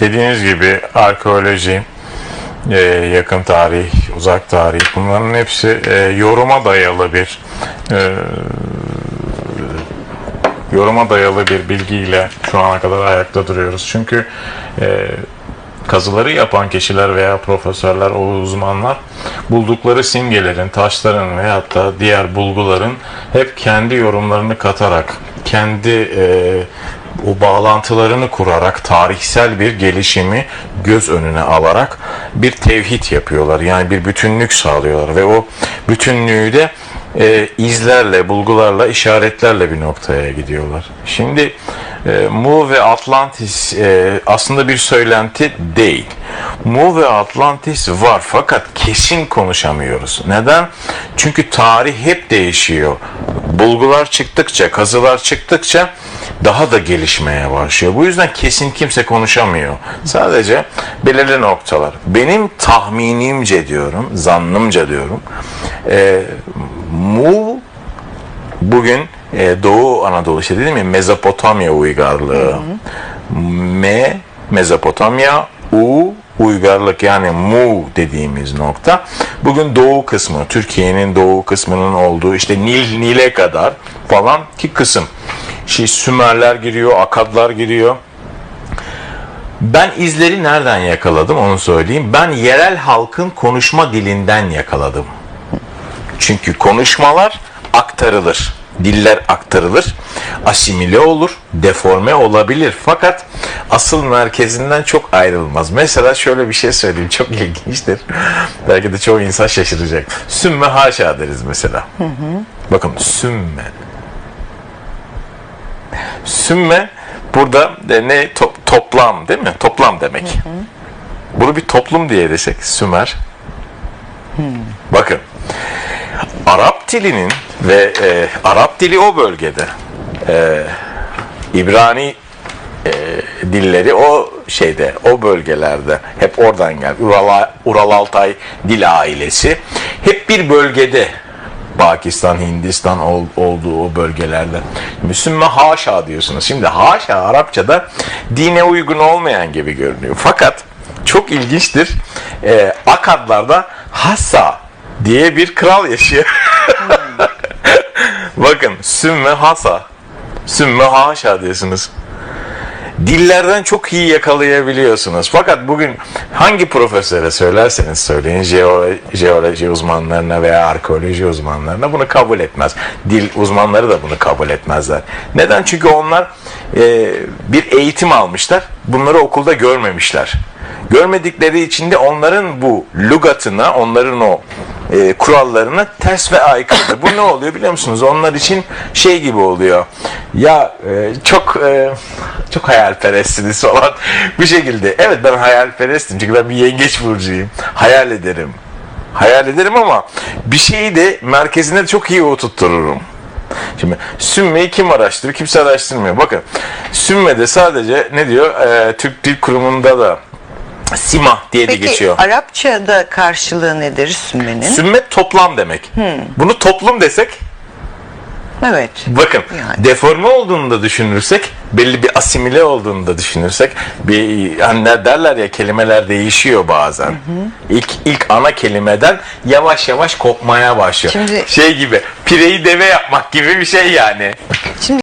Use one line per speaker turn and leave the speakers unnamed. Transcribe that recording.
Dediğiniz gibi arkeoloji, e, yakın tarih, uzak tarih bunların hepsi e, yoruma dayalı bir e, yoruma dayalı bir bilgiyle şu ana kadar ayakta duruyoruz. Çünkü e, kazıları yapan kişiler veya profesörler, o uzmanlar buldukları simgelerin, taşların ve hatta diğer bulguların hep kendi yorumlarını katarak, kendi e, o bağlantılarını kurarak tarihsel bir gelişimi göz önüne alarak bir tevhid yapıyorlar. Yani bir bütünlük sağlıyorlar ve o bütünlüğü de e, izlerle, bulgularla, işaretlerle bir noktaya gidiyorlar. Şimdi e, Mu ve Atlantis e, aslında bir söylenti değil. Mu ve Atlantis var fakat kesin konuşamıyoruz. Neden? Çünkü tarih hep değişiyor. Bulgular çıktıkça, kazılar çıktıkça daha da gelişmeye başlıyor. Bu yüzden kesin kimse konuşamıyor. Sadece belirli noktalar. Benim tahminimce diyorum, zannımca diyorum. E, Mu bugün e, Doğu Anadolu işte dedim ya Mezopotamya uygarlığı. M Mezopotamya, U uygarlık yani Mu dediğimiz nokta. Bugün doğu kısmı, Türkiye'nin doğu kısmının olduğu işte Nil Nil'e kadar falan ki kısım. Şey Sümerler giriyor, Akadlar giriyor. Ben izleri nereden yakaladım onu söyleyeyim. Ben yerel halkın konuşma dilinden yakaladım. Çünkü konuşmalar aktarılır. Diller aktarılır. Asimile olur, deforme olabilir. Fakat asıl merkezinden çok ayrılmaz. Mesela şöyle bir şey söyleyeyim. Çok ilginçtir. Belki de çoğu insan şaşıracak. Sümme haşa deriz mesela. Bakın sümme. Sümme burada de ne to- toplam değil mi? Toplam demek. Bunu bir toplum diye desek Sümer. Bakın. Arap dilinin ve e, Arap dili o bölgede. E, İbrani e, dilleri o şeyde, o bölgelerde hep oradan gel. Ural, Ural Altay dil ailesi hep bir bölgede Pakistan, Hindistan ol- olduğu o bölgelerde. Müslüman haşa diyorsunuz. Şimdi haşa Arapçada dine uygun olmayan gibi görünüyor. Fakat çok ilginçtir. E, Akadlarda Hassa diye bir kral yaşıyor. Bakın Sümme Hasa, Sümme Haşa diyorsunuz. Dillerden çok iyi yakalayabiliyorsunuz. Fakat bugün hangi profesöre söylerseniz söyleyin jeolo- jeoloji uzmanlarına veya arkeoloji uzmanlarına bunu kabul etmez. Dil uzmanları da bunu kabul etmezler. Neden? Çünkü onlar e, bir eğitim almışlar. Bunları okulda görmemişler. Görmedikleri için de onların bu lügatına, onların o e, kurallarına ters ve aykırı. Bu ne oluyor biliyor musunuz? Onlar için şey gibi oluyor. Ya e, çok e, çok hayalperestsiniz falan bir şekilde. Evet ben hayalperestim çünkü ben bir yengeç burcuyum. Hayal ederim. Hayal ederim ama bir şeyi de merkezine çok iyi oturttururum. Şimdi Sümme'yi kim araştırıyor? Kimse araştırmıyor. Bakın Sümme'de sadece ne diyor? E, Türk Dil Kurumu'nda da Simah diye de
Peki
geçiyor.
Arapçada karşılığı nedir sümmenin?
Sümmet toplam demek. Bunu toplum desek
evet.
bakın
Yani.
deforme olduğunu da düşünürsek belli bir asimile olduğunu da düşünürsek bir hani derler ya kelimeler değişiyor bazen. İlk ilk ana kelimeden yavaş yavaş kopmaya başlıyor.
Şimdi-
şey gibi pireyi deve yapmak gibi bir şey yani.
Şimdi